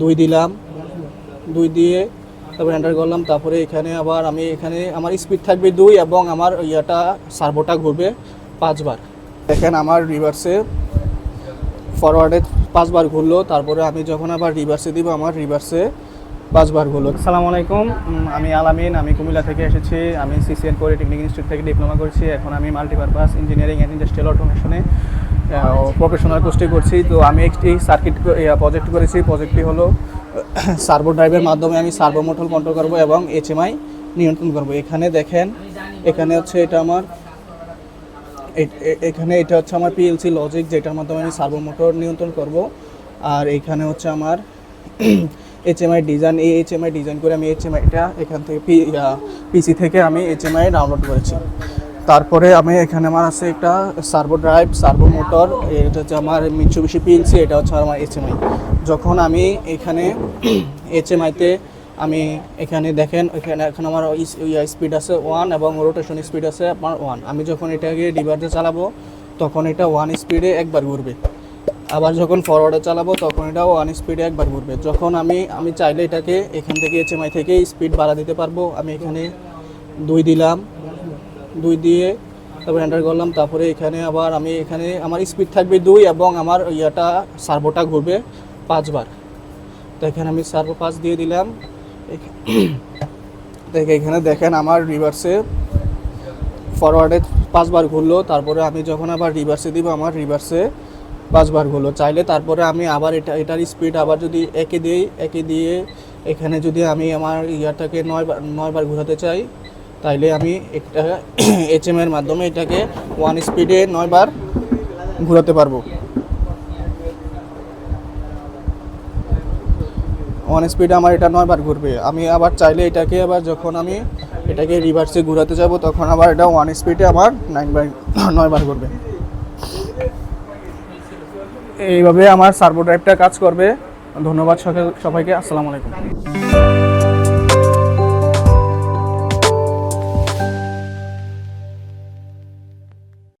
দুই দিলাম, দুই দিয়ে তারপরে এন্টার করলাম, তারপরে এখানে আবার আমি এখানে আমার স্পিড থাকবে দুই এবং আমার ইয়াটা সার্ভোটা ঘুরবে পাঁচবার। দেখেন আমার রিভার্সে ফরওয়ার্ডে পাঁচবার ঘুরলো, তারপরে আমি যখন আবার রিভার্সে দিব, আমার রিভার্সে পাঁচবার ঘুরলো। আসসালামু আলাইকুম আমি আলামিন আমি কুমিল্লা থেকে এসেছি, আমি সিসিএন করে টেকনিক ইনস্টিটিউট থেকে ডিপ্লোমা করছি, এখন আমি মাল্টিপারপাস ইঞ্জিনিয়ারিং অ্যান্ড ইন্ডাস্ট্রিয়াল অটোমেশনে প্রফেশনাল কোর্সটি করছি। তো আমি একটি সার্কিট প্রজেক্ট করেছি। প্রজেক্টটি হলো সার্ভো ড্রাইভের মাধ্যমে আমি সার্ভো মোটর কন্ট্রোল করব এবং এইচএমআই নিয়ন্ত্রণ করব। এখানে দেখেন, এখানে হচ্ছে এটা আমার এখানে এটা হচ্ছে আমার পিএলসি লজিক যেটার মাধ্যমে আমি সার্ভো মোটর নিয়ন্ত্রণ করব। আর এখানে হচ্ছে আমার এইচএমআই ডিজাইন এই এইচএমআই ডিজাইন করে আমি এইচএমআইটা এখান থেকে পিসি থেকে আমি এইচএমআই ডাউনলোড করেছি। তারপরে আমি এখানে আমার আছে একটা সার্ভো ড্রাইভ সার্ভো মোটর, এটা হচ্ছে আমার মিচুবিশি পিএলসি এটা হচ্ছে আমার এইচএমআই যখন আমি এখানে এইচএমআইতে আমি এখানে দেখেন, এখানে এখন আমার স্পিড আছে ওয়ান এবং রোটেশন স্পিড আছে আপনার ওয়ান আমি যখন এটাকে রিভার্সে চালাবো, তখন এটা ওয়ান স্পিডে একবার ঘুরবে। আবার যখন ফরওয়ার্ডে চালাবো, তখন এটা ওয়ান স্পিডে একবার ঘুরবে। যখন আমি আমি চাইলে এটাকে, এখান থেকে এইচএমআই থেকে স্পিড বাড়া দিতে পারব। আমি এখানে দুই দিলাম। দুই দিয়ে তারপরে এন্টার করলাম, তারপরে এখানে আবার আমি এখানে আমার স্পিড থাকবে দুই এবং আমার ইয়াটা সার্ভোটা ঘুরবে পাঁচবার। তো এখানে আমি সার্ভো পাঁচ দিয়ে দিলাম। দেখে এখানে দেখেন আমার রিভার্সে ফরওয়ার্ডে পাঁচবার ঘুরলো, তারপরে আমি যখন আবার রিভার্সে দিব, আমার রিভার্সে পাঁচবার ঘুরলো। চাইলে তারপরে আমি আবার এটা, এটার স্পিড আবার যদি একে দিই, একে দিয়ে এখানে যদি আমি আমার ইয়াটাকে নয়বার নয়বার ঘোরাতে চাই তাইলে আমি একটা এইচএম এর মাধ্যমে এটাকে ওয়ান স্পিডে নয়বার ঘোরাতে পারব। ওয়ান স্পিডে আমার এটা নয়বার ঘুরবে। আমি আবার চাইলে এটাকে আবার যখন আমি এটাকে রিভার্সে ঘোরাতে যাব, তখন আবার এটা ওয়ান স্পিডে আমার নাইনবার নয়বার ঘুরবে। এইভাবে আমার সার্ভো ড্রাইভটা কাজ করবে। ধন্যবাদ সবাইকে। আসসালামু আলাইকুম।